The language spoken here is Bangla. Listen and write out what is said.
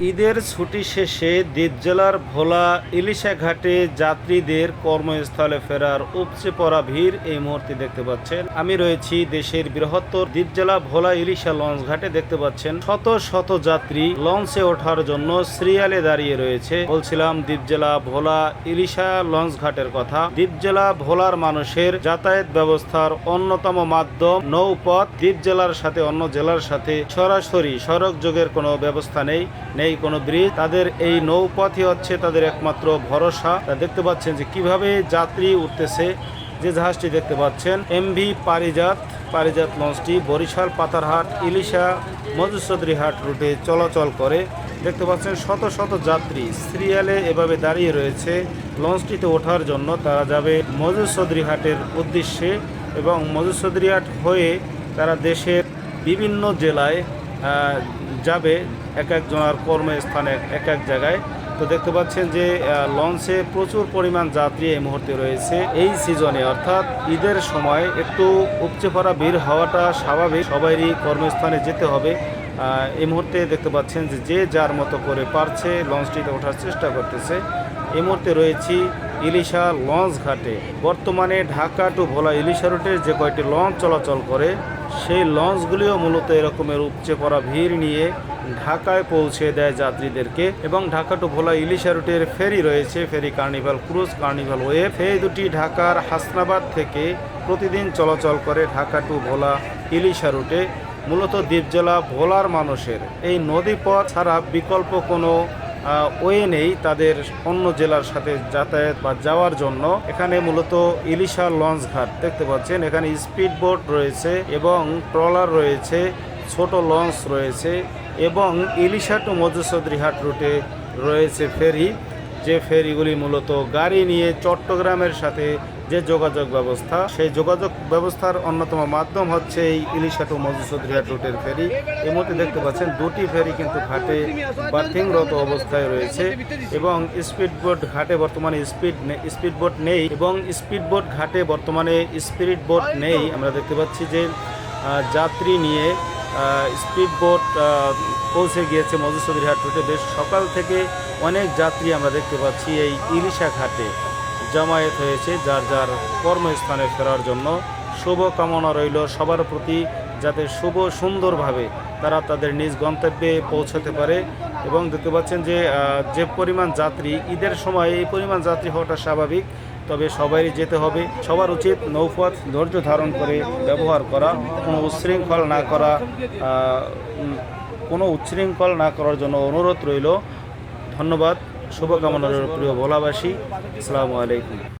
ঈদের ছুটি শেষে দ্বীপ জেলার ভোলা ইলিশা ঘাটে যাত্রীদের কর্মস্থলে ফেরার উপচে পড়া ভিড় এই মুহূর্তে দেখতে পাচ্ছেন। আমি রয়েছি দেশের বৃহত্তর দ্বীপ জেলা ভোলা ইলিশা লঞ্চ ঘাটে দেখতে পাচ্ছেন শত শত যাত্রী লঞ্চে ওঠার জন্য সিরিয়ালে দাঁড়িয়ে রয়েছে। বলছিলাম দ্বীপ জেলা ভোলা ইলিশা লঞ্চ ঘাটের কথা। দ্বীপ জেলা ভোলার মানুষের যাতায়াত ব্যবস্থার অন্যতম মাধ্যম নৌপথ। দ্বীপ জেলার সাথে অন্য জেলার সাথে সরাসরি সড়ক যোগের কোনো ব্যবস্থা নেই নেই কোনো ব্রিজ। তাদের এই নৌপথই হচ্ছে তাদের একমাত্র ভরসা। দেখতে পাচ্ছেন যে কীভাবে যাত্রী উঠতেছে যে জাহাজটি দেখতে পাচ্ছেন। এমভি পারিজাত পারিজাত লঞ্চটি বরিশাল পাতারহাট, ইলিশা মধুসদরিহাট রুটে চলাচল করে। দেখতে পাচ্ছেন শত শত যাত্রী সিরিয়ালে এভাবে দাঁড়িয়ে রয়েছে। লঞ্চটিতে ওঠার জন্য তারা যাবে মধুসদরিহাটের উদ্দেশ্যে এবং মধুসদরিহাট হয়ে তারা দেশের বিভিন্ন জেলায় যাবে এক একজনের কর্মস্থানে এক এক জায়গায়। তো দেখতে পাচ্ছেন যে লঞ্চে প্রচুর পরিমাণ যাত্রী এই মুহূর্তে রয়েছে এই সিজনে। অর্থাৎ ঈদের সময় একটু উপচে পড়া ভিড় হওয়াটা স্বাভাবিক। সবারই কর্মস্থানে যেতে হবে। এই মুহূর্তে দেখতে পাচ্ছেন যে যে যার মতো করে পারছে লঞ্চটিতে ওঠার চেষ্টা করতেছে। এই মুহূর্তে রয়েছি ইলিশা লঞ্চ ঘাটে। বর্তমানে ঢাকা টু ভোলা ইলিশা রুটের যে কয়টি লঞ্চ চলাচল করে সেই লঞ্চগুলিও মূলত এরকমের উপচে পড়া ভিড় নিয়ে ঢাকায় পৌঁছে দেয় যাত্রীদেরকে এবং ঢাকা টু ভোলা ইলিশা রুটের ফেরি রয়েছে, ferry carnival, cruise carnival web. এই দুটি ঢাকার হাসনাবাদ থেকে প্রতিদিন চলাচল করে ঢাকা টু ভোলা ইলিশা রুটে। মূলত দ্বীপ জেলা ভোলার মানুষের এই নদীপথ ছাড়া বিকল্প কোনো ওয়ে নেই তাদের অন্য জেলার সাথে যাতায়াত বা যাওয়ার জন্য। এখানে মূলত ইলিশা লঞ্চ ঘাট দেখতে পাচ্ছেন। এখানে স্পিড বোট রয়েছে এবং ট্রলার রয়েছে, ছোট লঞ্চ রয়েছে এবং ইলিশা টু মধুসদরিহাট রুটে রয়েছে ফেরি। যে ফেরিগুলি মূলত গাড়ি নিয়ে চট্টগ্রামের সাথে যে যোগাযোগ ব্যবস্থা, সেই যোগাযোগ ব্যবস্থার অন্যতম মাধ্যম হচ্ছে এই ইলিশাটু মধুসূদরিয়া রুটের ফেরি। এই মুহূর্তে দেখতে পাচ্ছেন দুটি ফেরি কিন্তু ঘাটে বার্থিংরত অবস্থায় রয়েছে এবং স্পিড বোট ঘাটে বর্তমানে স্পিড স্পিড বোট নেই এবং স্পিড বোট ঘাটে বর্তমানে স্পিরিট বোট নেই। আমরা দেখতে পাচ্ছি যে যাত্রী নিয়ে স্পিড বোট পৌঁছে গিয়েছে মধুসূদরিহাট রুটে। বেশ সকাল থেকে অনেক যাত্রী আমরা দেখতে পাচ্ছি এই ইলিশা ঘাটে। জমায়েত হয়েছে, যার যার কর্মস্থানে ফেরার জন্য শুভ কামনা রইল সবার প্রতি, যাতে শুভ সুন্দরভাবে তারা তাদের নিজ গন্তব্যে পৌঁছাতে পারে। এবং দেখতে পাচ্ছেন যে যে পরিমাণ যাত্রী, ঈদের সময় এই পরিমাণ যাত্রী হওয়াটা স্বাভাবিক, তবে সবারই যেতে হবে। সবার উচিত নৌপথ ধৈর্য ধারণ করে ব্যবহার করা, কোনো উচ্ছৃঙ্খল না করা কোনো উচ্ছৃঙ্খল না করার জন্য অনুরোধ রইল। ধন্যবাদ। শুভকামনা প্রিয় ভোলাবাসী আসসালামু আলাইকুম।